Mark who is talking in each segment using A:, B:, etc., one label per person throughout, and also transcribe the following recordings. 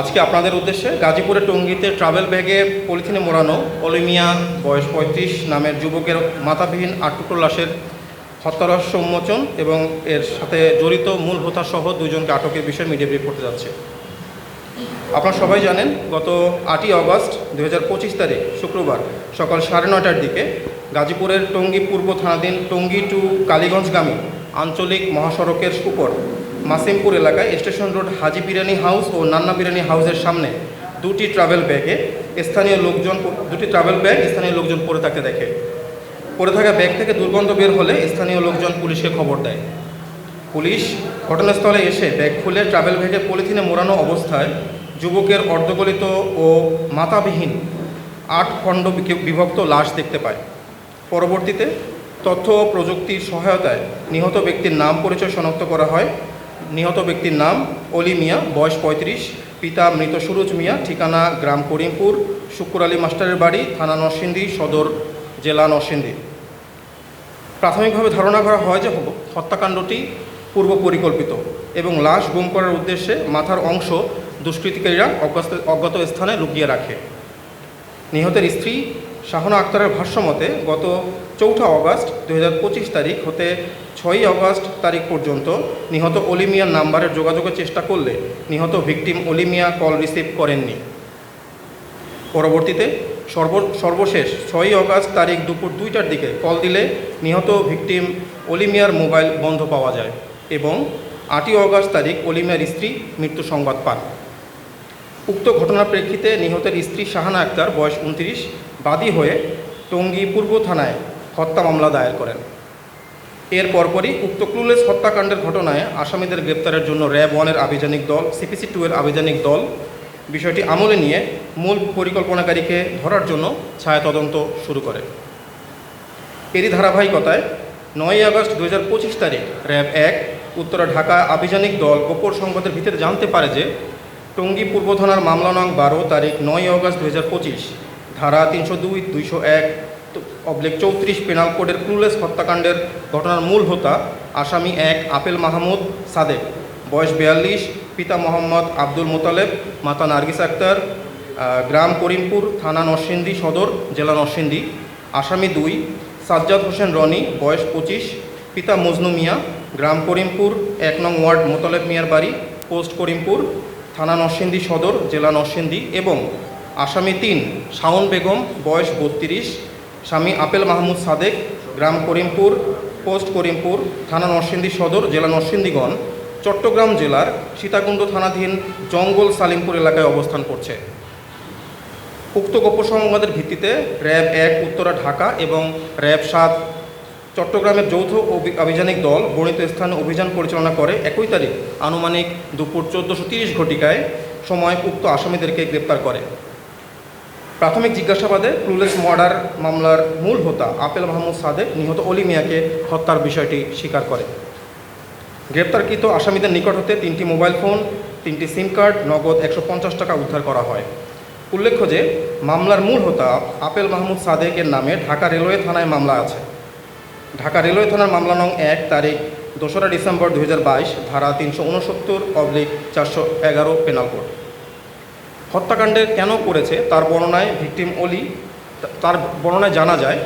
A: আজকে আপনাদের উদ্দেশ্যে গাজীপুরের টঙ্গীতে ট্রাভেল ব্যাগে পলিথিনে মোড়ানো অলিমিয়া, বয়স পঁয়ত্রিশ, নামের যুবকের মাথাবিহীন আটটুকরো লাশের হত্যারহস্য উন্মোচন এবং এর সাথে জড়িত মূল হোতা সহ দুজনকে আটকের বিষয়ে মিডিয়া করতে যাচ্ছে। আপনারা সবাই জানেন, গত আটই আগস্ট দু তারিখ, শুক্রবার সকাল সাড়ে নটার দিকে গাজীপুরের টঙ্গী পূর্ব থানাধীন টঙ্গী টু কালীগঞ্জগামী আঞ্চলিক মহাসড়কের উপর মাসিমপুর এলাকায় station road Haji biryani house ও নান্না বিরিয়ানি হাউসের সামনে দুটি ট্রাভেল ব্যাগে স্থানীয় লোকজন দুটি ট্রাভেল ব্যাগ স্থানীয় লোকজন পরে থাকতে দেখে। পরে থাকা ব্যাগ থেকে দুর্গন্ধ বের হলে স্থানীয় লোকজন পুলিশকে খবর দেয়। পুলিশ ঘটনাস্থলে এসে ব্যাগ খুলে ট্রাভেল ব্যাগে পলিথিনে মোড়ানো অবস্থায় যুবকের অর্ধগলিত ও মাথাবিহীন আট খণ্ড বিভক্ত লাশ দেখতে পায়। পরবর্তীতে তথ্য ও প্রযুক্তির সহায়তায় নিহত ব্যক্তির নাম পরিচয় শনাক্ত করা হয়। নিহত ব্যক্তির নাম অলি মিয়া, বয়স পঁয়ত্রিশ, পিতা মৃত সুরজ মিয়া, ঠিকানা গ্রাম করিমপুর শুকুর আলী মাস্টারের বাড়ি, থানা নরসিংদী, সদর জেলা নরসিংদী। প্রাথমিকভাবে ধারণা করা হয় যে হত্যাকাণ্ডটি পূর্ব পরিকল্পিত এবং লাশ গুম করার উদ্দেশ্যে মাথার অংশ দুষ্কৃতিকারীরা অজ্ঞাত স্থানে লুকিয়ে রাখে। নিহতের স্ত্রী শাহনা আক্তারের ভাষ্যমতে, গত চৌঠা অগস্ট দু তারিখ হতে ছয়ই অগস্ট তারিখ পর্যন্ত নিহত অলিমিয়ার নাম্বারে যোগাযোগের চেষ্টা করলে নিহত ভিকটিম অলিমিয়া কল রিসিভ করেননি। পরবর্তীতে সর্ব, সর্বশেষ ছয়ই অগস্ট তারিখ দুপুর দুইটার দিকে কল দিলে নিহত ভিকটিম অলিমিয়ার মোবাইল বন্ধ পাওয়া যায় এবং আটই অগস্ট তারিখ অলিমিয়ার স্ত্রী মৃত্যু সংবাদ পান। উক্ত ঘটনার প্রেক্ষিতে নিহতের স্ত্রী শাহানা আক্তার, বয়স উনত্রিশ, বাদী হয়ে টঙ্গী পূর্ব থানায় হত্যা মামলা দায়ের করেন। এর পরপরই উক্ত ক্লুলেস হত্যাকাণ্ডের ঘটনায় আসামিদের গ্রেপ্তারের জন্য র্যাব ওয়ানের আভিযানিক দল, সিপিসি টু এর আভিযানিক দল বিষয়টি আমলে নিয়ে মূল পরিকল্পনাকারীকে ধরার জন্য ছায়া তদন্ত শুরু করে। এরই ধারাবাহিকতায় নয়ই আগস্ট দু হাজার পঁচিশ তারিখ র্যাব এক, উত্তরা ঢাকা আভিযানিক দল গোপর সংবাদের ভিত্তিতে জানতে পারে যে টঙ্গী পূর্ব থানার মামলা নং বারো, তারিখ নয় আগস্ট দু হাজার পঁচিশ, ধারা তিনশো দুই, দুইশো এক অবলেক চৌত্রিশ পেনাল কোডের ক্লুলেস হত্যাকাণ্ডের ঘটনার মূল হোতা আসামি এক আপেল মাহমুদ সাদেক, বয়স বিয়াল্লিশ, পিতা মোহাম্মদ আব্দুল মোতালেব, মাতা নার্গিস আক্তার গ্রাম করিমপুর, থানা নরসিংদী সদর, জেলা নরসিংদী, আসামি দুই, সাজ্জাদ হোসেন রনি, বয়স পঁচিশ, পিতা মজনু মিয়া, গ্রাম করিমপুর, এক নং ওয়ার্ড মোতালেব মিয়ার বাড়ি, পোস্ট করিমপুর থানা নরসিংদী সদর, জেলা নরসিংদী এবং আসামি তিন, শাওন বেগম, বয়স বত্রিশ, স্বামী আপেল মাহমুদ সাদেক, গ্রাম করিমপুর, পোস্ট করিমপুর, থানা নরসিংদী সদর, জেলা নরসিংদীগণ, চট্টগ্রাম জেলার সীতাকুণ্ড থানাধীন জঙ্গল সালিমপুর এলাকায় অবস্থান করছে। উক্ত গোপ্য সংবাদের ভিত্তিতে র্যাব এক, উত্তরা, ঢাকা এবং র্যাব সাত চট্টগ্রামের যৌথ আভিযানিক দল বর্ণিত স্থানে অভিযান পরিচালনা করে একই তারিখ আনুমানিক দুপুর চোদ্দোশো তিরিশ ঘটিকায় সময় উক্ত আসামিদেরকে গ্রেপ্তার করে। প্রাথমিক জিজ্ঞাসাবাদে ক্লুলেস মার্ডার মামলার মূল হোতা আপেল মাহমুদ সাদেক নিহত অলি মিয়াকে হত্যার বিষয়টি স্বীকার করে। গ্রেপ্তারকৃত আসামিদের নিকট হতে তিনটি মোবাইল ফোন, তিনটি সিম কার্ড, নগদ একশো পঞ্চাশ টাকা উদ্ধার করা হয়। উল্লেখ্য যে, মামলার মূল হোতা আপেল মাহমুদ সাদেকের নামে ঢাকা রেলওয়ে থানায় মামলা আছে। ঢাকা রেলওয়ে থানার মামলা নং এক, তারিখ দোসরা ডিসেম্বর দু হাজার বাইশ, ধারা তিনশো উনসত্তর, অবলিক চারশো এগারো, পেনাল কোড। হত্যাকাণ্ডে কেন করেছে? তার বর্ণনায় ভিকটিম অলি, তার বর্ণনায় জানা যায়,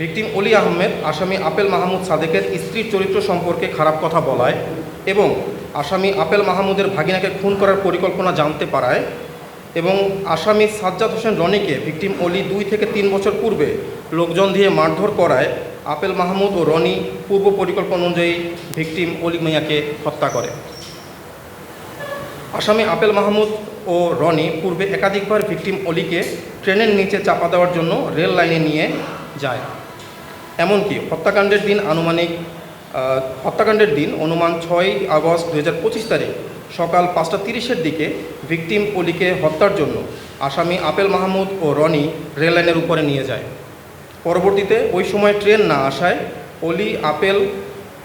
A: ভিকটিম অলি আহমেদ আসামি আপেল মাহমুদ সাদেকের স্ত্রীর চরিত্র সম্পর্কে খারাপ কথা বলায় এবং আসামি আপেল মাহমুদের ভাগিনাকে খুন করার পরিকল্পনা জানতে পারায় এবং আসামি সাজ্জাদ হোসেন রনিকে ভিকটিম অলি দুই থেকে তিন বছর পূর্বে লোকজন দিয়ে মারধর করায় আপেল মাহমুদ ও রনি পূর্ব পরিকল্পনা অনুযায়ী ভিকটিম অলি মিয়াকে হত্যা করে। আসামি আপেল মাহমুদ ও রনি পূর্বে একাধিকবার ভিকটিম অলিকে ট্রেনের নিচে চাপা দেওয়ার জন্য রেল লাইনে নিয়ে যায়। এমনকি হত্যাকাণ্ডের দিন আনুমানিক হত্যাকাণ্ডের দিন অনুমান ছয় আগস্ট দু হাজার পঁচিশ তারিখ সকাল পাঁচটা তিরিশের দিকে ভিকটিম অলিকে হত্যার জন্য আসামি আপেল মাহমুদ ও রনি রেল লাইনের উপরে নিয়ে যায়। পরবর্তীতে ওই সময় ট্রেন না আসায় অলি, আপেল,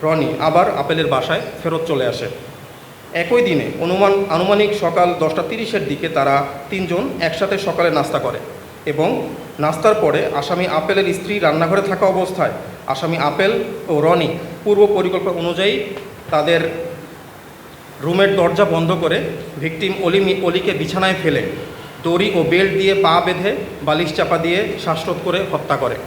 A: রনি আবার আপেলের বাসায় ফেরত চলে আসে। একই দিনে অনুমান, আনুমানিক সকাল দশটা তিরিশের দিকে তারা তিনজন একসাথে সকালে নাস্তা করে এবং নাস্তার পরে আসামি আপেলের স্ত্রী রান্নাঘরে থাকা অবস্থায় আসামি আপেল ও রনি পূর্ব পরিকল্পনা অনুযায়ী তাদের রুমের দরজা বন্ধ করে ভিকটিম অলি অলিকে বিছানায় ফেলে দড়ি ও বেল্ট দিয়ে পা বেঁধে বালিশ চাপা দিয়ে শ্বাসরোধ করে হত্যা করে।